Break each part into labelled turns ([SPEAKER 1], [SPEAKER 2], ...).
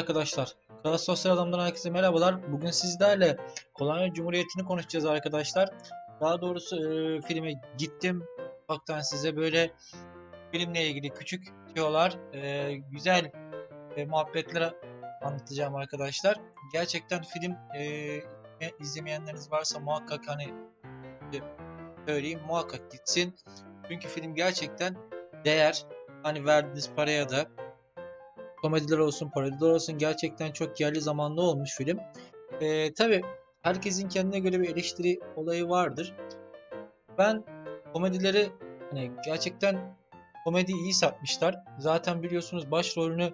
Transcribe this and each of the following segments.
[SPEAKER 1] arkadaşlar. Kral Sosyal Adam'dan herkese merhabalar. Bugün sizlerle Kolonya Cumhuriyeti'ni konuşacağız arkadaşlar. Daha doğrusu e, filme gittim. Baktan size böyle filmle ilgili küçük tüyolar, e, güzel e, muhabbetler anlatacağım arkadaşlar. Gerçekten film e, izlemeyenleriniz varsa muhakkak hani e, söyleyeyim muhakkak gitsin. Çünkü film gerçekten değer. Hani verdiğiniz paraya da komediler olsun, parodiler olsun gerçekten çok yerli zamanlı olmuş film. Ee, Tabi herkesin kendine göre bir eleştiri olayı vardır. Ben komedileri hani gerçekten komedi iyi satmışlar. Zaten biliyorsunuz başrolünü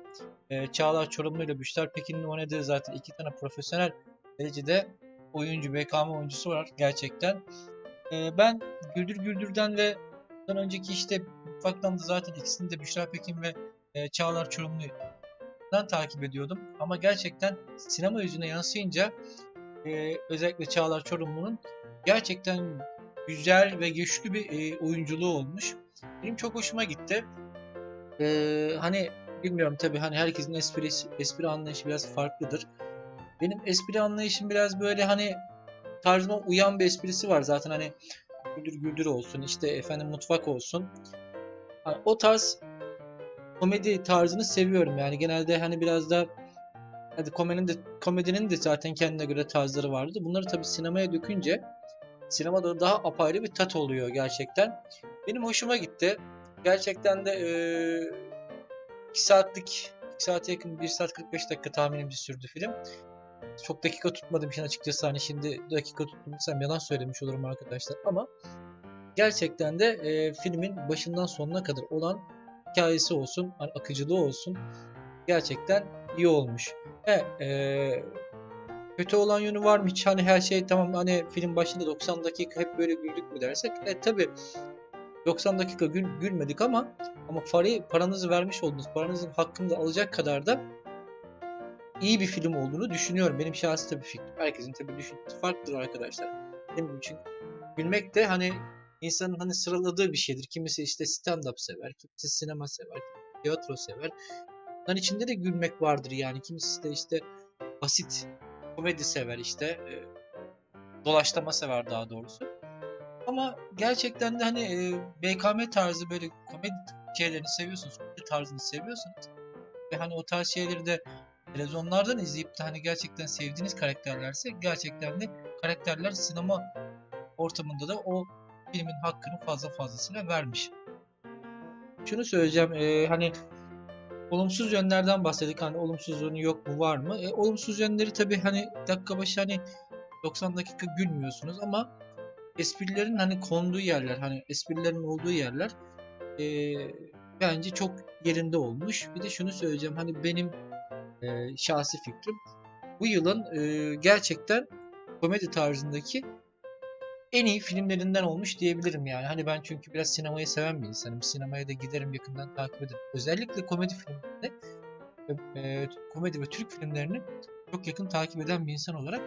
[SPEAKER 1] e, Çağlar Çorumlu ile Büşter Pekin'in oynadığı zaten iki tane profesyonel derecede oyuncu, BKM oyuncusu var gerçekten. E, ben Güldür Güldür'den ve ondan önceki işte ufaktan da zaten ikisini de Büşra Pekin ve e, Çağlar Çorumlu'dan takip ediyordum. Ama gerçekten sinema yüzüne yansıyınca e, özellikle Çağlar Çorumlu'nun gerçekten güzel ve güçlü bir e, oyunculuğu olmuş. Benim çok hoşuma gitti. E, hani bilmiyorum tabii hani herkesin esprisi, espri anlayışı biraz farklıdır. Benim espri anlayışım biraz böyle hani tarzıma uyan bir esprisi var zaten hani güldür güldür olsun işte efendim mutfak olsun. Hani o tarz komedi tarzını seviyorum yani genelde hani biraz da hadi komedinin de komedinin de zaten kendine göre tarzları vardı. Bunları tabii sinemaya dökünce sinemada daha apayrı bir tat oluyor gerçekten. Benim hoşuma gitti. Gerçekten de 2 saatlik 2 saate yakın 1 saat 45 dakika tahminimce sürdü film. Çok dakika tutmadım işin açıkçası hani şimdi dakika tuttuysam yalan söylemiş olurum arkadaşlar ama gerçekten de e, filmin başından sonuna kadar olan hikayesi olsun, hani akıcılığı olsun gerçekten iyi olmuş. E, e, kötü olan yönü var mı hiç? Hani her şey tamam hani film başında 90 dakika hep böyle güldük mü dersek e tabi 90 dakika gül, gülmedik ama ama parayı paranızı vermiş oldunuz. Paranızın hakkını da alacak kadar da iyi bir film olduğunu düşünüyorum. Benim şahsi tabii fikrim. Herkesin tabii düşüncesi farklıdır arkadaşlar. Benim için gülmek de hani insanın hani sıraladığı bir şeydir. Kimisi işte stand-up sever, kimisi sinema sever, kimisi tiyatro sever. Bunların içinde de gülmek vardır yani. Kimisi de işte basit komedi sever işte. E, sever daha doğrusu. Ama gerçekten de hani e, BKM tarzı böyle komedi şeylerini seviyorsunuz, komedi tarzını seviyorsanız ve hani o tarz şeyleri de televizyonlardan izleyip de hani gerçekten sevdiğiniz karakterlerse gerçekten de karakterler sinema ortamında da o filmin hakkını fazla fazlasıyla vermiş. Şunu söyleyeceğim e, hani olumsuz yönlerden bahsettik hani olumsuz yok mu var mı? E, olumsuz yönleri tabii hani dakika başı hani 90 dakika gülmüyorsunuz ama esprilerin hani konduğu yerler hani esprilerin olduğu yerler e, bence çok yerinde olmuş. Bir de şunu söyleyeceğim hani benim e, şahsi fikrim bu yılın e, gerçekten komedi tarzındaki en iyi filmlerinden olmuş diyebilirim yani. Hani ben çünkü biraz sinemayı seven bir insanım. Sinemaya da giderim yakından takip ederim. Özellikle komedi filmlerinde e, komedi ve Türk filmlerini çok yakın takip eden bir insan olarak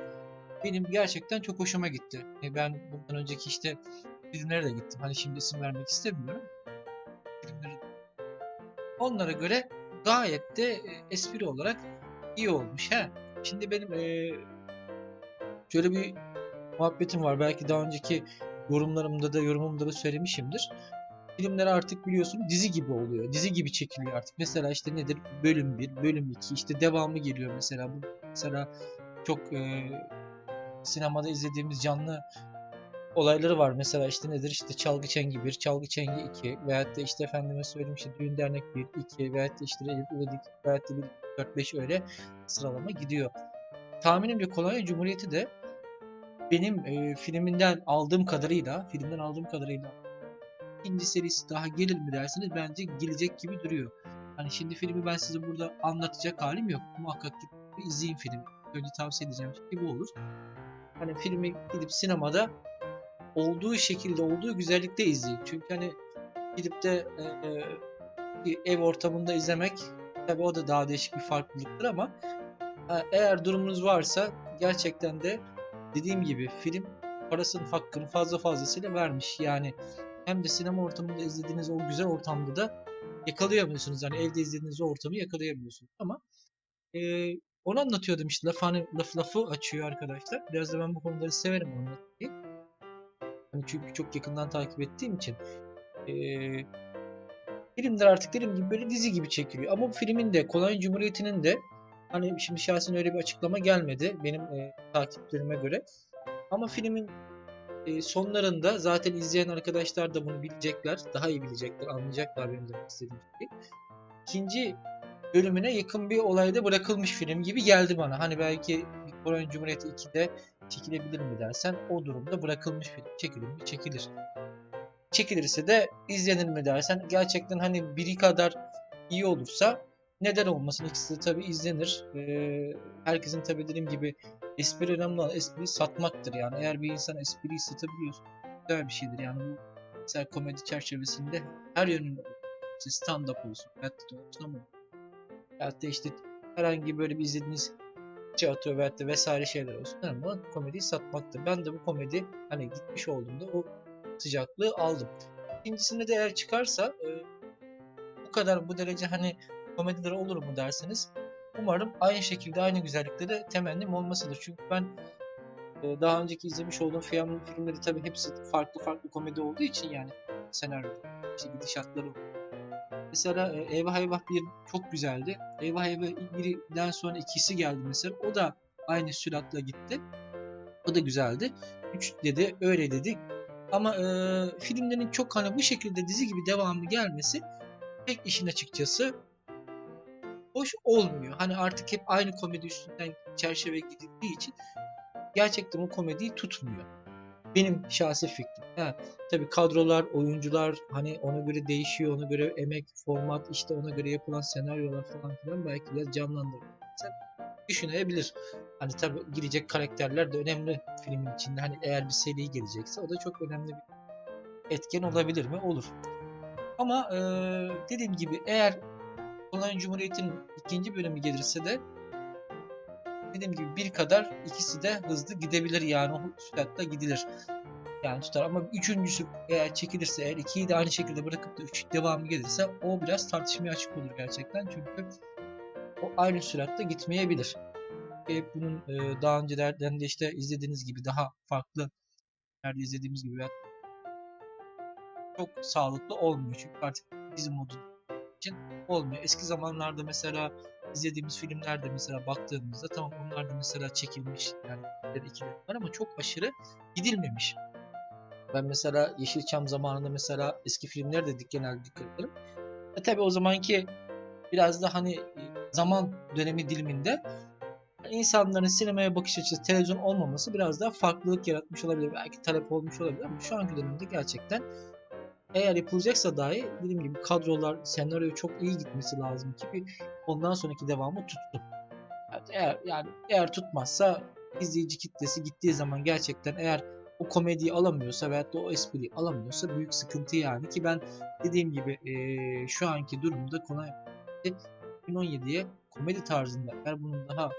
[SPEAKER 1] benim gerçekten çok hoşuma gitti. E, ben bundan önceki işte filmlere de gittim. Hani şimdi isim vermek istemiyorum. Filmleri onlara göre gayet de e, espri olarak iyi olmuş. He. Şimdi benim e, şöyle bir muhabbetim var. Belki daha önceki yorumlarımda da yorumumda da söylemişimdir. Filmler artık biliyorsun dizi gibi oluyor. Dizi gibi çekiliyor artık. Mesela işte nedir? Bölüm 1, bölüm 2, işte devamı geliyor mesela. Bu mesela çok e, sinemada izlediğimiz canlı olayları var. Mesela işte nedir? İşte Çalgı Çengi 1, Çalgı Çengi 2 veyahut da işte efendime söyleyeyim işte Düğün Dernek 1, 2 veyahut da işte Elif İvedik veyahut da 1, 4, 5 öyle sıralama gidiyor. Tahminimce Kolonya Cumhuriyeti de benim e, filminden aldığım kadarıyla, filmden aldığım kadarıyla ikinci serisi daha gelir mi derseniz bence gelecek gibi duruyor. Hani şimdi filmi ben size burada anlatacak halim yok. Muhakkak gidip izleyin filmi. Önce tavsiye edeceğim şey bu olur. Hani filmi gidip sinemada olduğu şekilde, olduğu güzellikte izleyin. Çünkü hani gidip de e, e, ev ortamında izlemek tabii o da daha değişik bir farklılıktır ama e, eğer durumunuz varsa gerçekten de dediğim gibi film parasının hakkını fazla fazlasıyla vermiş. Yani hem de sinema ortamında izlediğiniz o güzel ortamda da yakalayamıyorsunuz. Yani evde izlediğiniz o ortamı yakalayamıyorsunuz. Ama Ee, onu anlatıyordum işte laf, hani, laf lafı açıyor arkadaşlar. Biraz da ben bu konuları severim anlatmayı. Hani çünkü çok yakından takip ettiğim için. Ee, filmler artık dediğim gibi böyle dizi gibi çekiliyor. Ama bu filmin de Kolonya Cumhuriyeti'nin de hani şimdi şahsen öyle bir açıklama gelmedi benim e, takiplerime göre. Ama filmin e, sonlarında zaten izleyen arkadaşlar da bunu bilecekler. Daha iyi bilecekler, anlayacaklar benim demek istediğim şeyi. İkinci bölümüne yakın bir olayda bırakılmış film gibi geldi bana. Hani belki Kolonya Cumhuriyeti 2'de çekilebilir mi dersen o durumda bırakılmış film. Çekilir mi? Çekilir. Çekilirse de izlenir mi dersen gerçekten hani biri kadar iyi olursa neden olmasın? İkisi de tabii izlenir. Ee, herkesin tabii dediğim gibi espri önemli olan espriyi satmaktır yani. Eğer bir insan espriyi satabiliyorsa güzel bir şeydir yani. Bu mesela komedi çerçevesinde her yönünde işte stand-up olsun, hayatta olsun ama hayatta işte herhangi böyle bir izlediğiniz tiyatro veyahut da vesaire şeyler olsun ama komediyi satmaktır. Ben de bu komedi hani gitmiş olduğumda o sıcaklığı aldım. İkincisinde de eğer çıkarsa e, bu kadar bu derece hani komediler olur mu derseniz umarım aynı şekilde aynı güzellikte de temennim olmasıdır. Çünkü ben e, daha önceki izlemiş olduğum film, filmleri tabii hepsi farklı farklı komedi olduğu için yani senaryo, işte gidişatları Mesela e, Eyvah Eyvah 1 çok güzeldi. Eyvah Eyvah 1'den sonra ikisi geldi mesela. O da aynı süratla gitti. O da güzeldi. 3 dedi, öyle dedik. Ama e, filmlerin çok hani bu şekilde dizi gibi devamı gelmesi pek işin açıkçası hoş olmuyor. Hani artık hep aynı komedi üstünden çerçeve gidildiği için gerçekten o komediyi tutmuyor. Benim şahsi fikrim. Ha, tabii kadrolar, oyuncular hani ona göre değişiyor, ona göre emek, format, işte ona göre yapılan senaryolar falan filan belki biraz canlandırır. Sen düşünebilir. Hani tabii girecek karakterler de önemli filmin içinde. Hani eğer bir seri gelecekse o da çok önemli bir etken olabilir mi? Olur. Ama e, dediğim gibi eğer Polonya Cumhuriyeti'nin ikinci bölümü gelirse de dediğim gibi bir kadar ikisi de hızlı gidebilir yani o süratle gidilir. Yani tutar ama üçüncüsü eğer çekilirse eğer ikiyi de aynı şekilde bırakıp da üç devamı gelirse o biraz tartışmaya açık olur gerçekten çünkü o aynı süratle gitmeyebilir. E, bunun e, daha öncelerden de işte izlediğiniz gibi daha farklı yerde izlediğimiz gibi çok sağlıklı olmuyor çünkü artık bizim modu için olmuyor. Eski zamanlarda mesela izlediğimiz filmlerde mesela baktığımızda tamam onlar da mesela çekilmiş yani iki var ama çok aşırı gidilmemiş. Ben mesela Yeşilçam zamanında mesela eski filmlere de genelde dikkat ederim. E tabi o zamanki biraz da hani zaman dönemi diliminde insanların sinemaya bakış açısı televizyon olmaması biraz daha farklılık yaratmış olabilir. Belki talep olmuş olabilir ama şu anki dönemde gerçekten eğer yapılacaksa dahi dediğim gibi kadrolar, senaryo çok iyi gitmesi lazım ki bir ondan sonraki devamı tutsun. Yani eğer yani eğer tutmazsa izleyici kitlesi gittiği zaman gerçekten eğer o komediyi alamıyorsa veyahut da o espriyi alamıyorsa büyük sıkıntı yani ki ben dediğim gibi e, şu anki durumda Konay 2017'ye komedi tarzında eğer bunun daha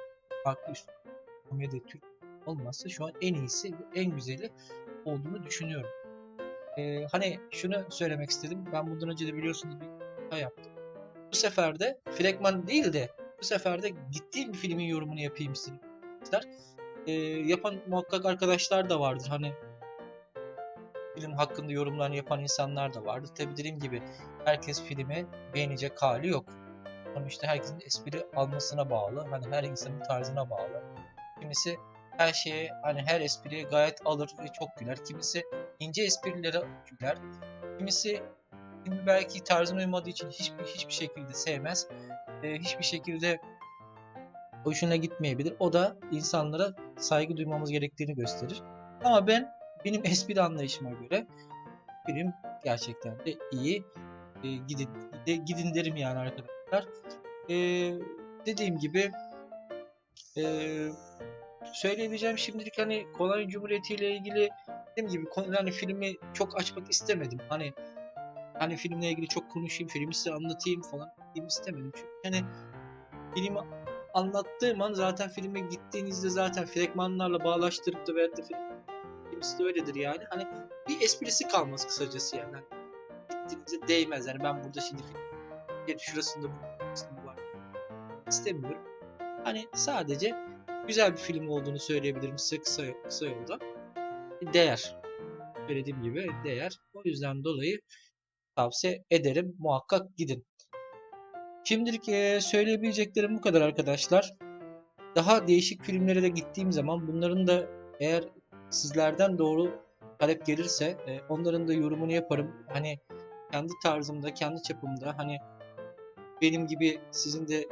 [SPEAKER 1] farklı komedi Türk olmazsa şu an en iyisi en güzeli olduğunu düşünüyorum. Ee, hani şunu söylemek istedim. Ben bundan önce de biliyorsunuz bir hata yaptım. Bu sefer de fragman değil de bu sefer de gittiğim filmin yorumunu yapayım istedim. Ee, yapan muhakkak arkadaşlar da vardır. Hani film hakkında yorumlarını yapan insanlar da vardır. Tabi dediğim gibi herkes filmi beğenecek hali yok. Sonuçta herkesin espri almasına bağlı. Hani her insanın tarzına bağlı. Kimisi her şeye hani her espriye gayet alır ve çok güler. Kimisi ince esprilere güler. Kimisi filmi belki tarzına uymadığı için hiçbir hiçbir şekilde sevmez. E, hiçbir şekilde hoşuna gitmeyebilir. O da insanlara saygı duymamız gerektiğini gösterir. Ama ben benim espri anlayışıma göre film gerçekten de iyi. E, gidin de, gidin derim yani arkadaşlar. E, dediğim gibi e, söyleyebileceğim şimdilik hani Kolonya Cumhuriyeti ile ilgili dediğim gibi hani filmi çok açmak istemedim. Hani hani filmle ilgili çok konuşayım, filmi size anlatayım falan diyeyim istemedim. Çünkü hani filmi anlattığım an zaten filme gittiğinizde zaten fragmanlarla bağlaştırıp da veyahut da film, filmisi de öyledir yani. Hani bir esprisi kalmaz kısacası yani. Hani gittiğinizde değmez yani ben burada şimdi film şurasında bu var istemiyorum. Hani sadece güzel bir film olduğunu söyleyebilirim size kısa, kısa yolda. Değer. Söylediğim gibi değer. O yüzden dolayı tavsiye ederim. Muhakkak gidin. Şimdilik söyleyebileceklerim bu kadar arkadaşlar. Daha değişik filmlere de gittiğim zaman bunların da eğer sizlerden doğru talep gelirse e, onların da yorumunu yaparım. Hani kendi tarzımda, kendi çapımda hani benim gibi sizin de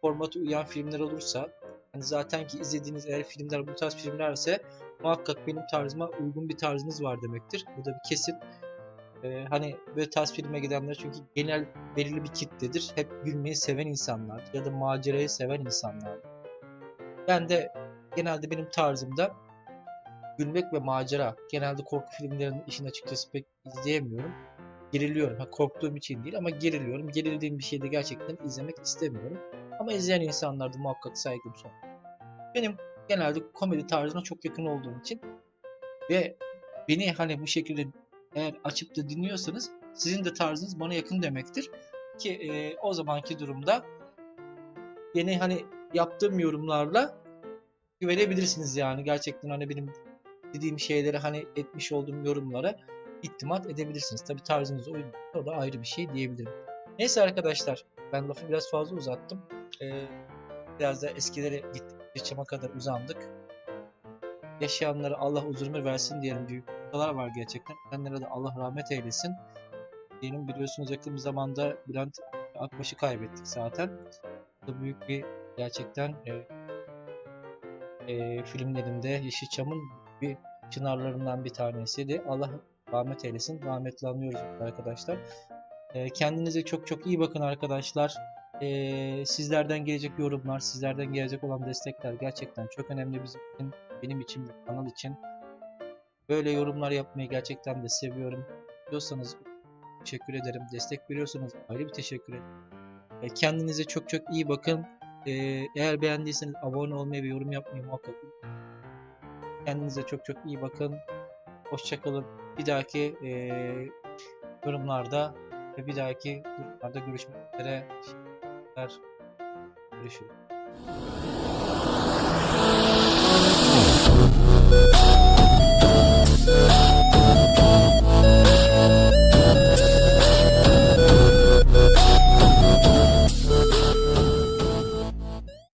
[SPEAKER 1] formatı uyan filmler olursa hani zaten ki izlediğiniz eğer filmler bu tarz filmlerse muhakkak benim tarzıma uygun bir tarzınız var demektir. Bu da bir kesin. Ee, hani böyle tarz filme gidenler çünkü genel belirli bir kitledir. Hep gülmeyi seven insanlar ya da macerayı seven insanlar. Ben de genelde benim tarzımda gülmek ve macera. Genelde korku filmlerinin işin açıkçası pek izleyemiyorum. Geriliyorum. Ha, korktuğum için değil ama geriliyorum. Gerildiğim bir şeyi de gerçekten izlemek istemiyorum. Ama izleyen insanlarda muhakkak saygım son. Benim genelde komedi tarzına çok yakın olduğum için ve beni hani bu şekilde eğer açıp da dinliyorsanız sizin de tarzınız bana yakın demektir. Ki e, o zamanki durumda yeni hani yaptığım yorumlarla güvenebilirsiniz yani. Gerçekten hani benim dediğim şeyleri hani etmiş olduğum yorumlara itimat edebilirsiniz. Tabi tarzınız uygun. O da ayrı bir şey diyebilirim. Neyse arkadaşlar ben lafı biraz fazla uzattım. Ee, biraz da eskilere gittik. Yaşama kadar uzandık. Yaşayanlara Allah uzun versin diyelim. Büyük noktalar var gerçekten. Ölenlere de Allah rahmet eylesin. Diyelim biliyorsunuz yakın bir zamanda Bülent Akbaş'ı kaybettik zaten. Bu büyük bir gerçekten e, e, filmlerinde Yeşilçam'ın bir çınarlarından bir tanesiydi. Allah rahmet eylesin. Rahmetli anıyoruz arkadaşlar. E, kendinize çok çok iyi bakın arkadaşlar. E, sizlerden gelecek yorumlar, sizlerden gelecek olan destekler gerçekten çok önemli bizim için, benim için kanal için. Böyle yorumlar yapmayı gerçekten de seviyorum. Diyorsanız teşekkür ederim. Destek veriyorsanız ayrı bir teşekkür ederim. E, kendinize çok çok iyi bakın. E, eğer beğendiyseniz abone olmayı ve yorum yapmayı muhakkak. Kendinize çok çok iyi bakın. Hoşçakalın. Bir dahaki e, yorumlarda ve bir dahaki durumlarda görüşmek üzere. এলাকার দৃশ্য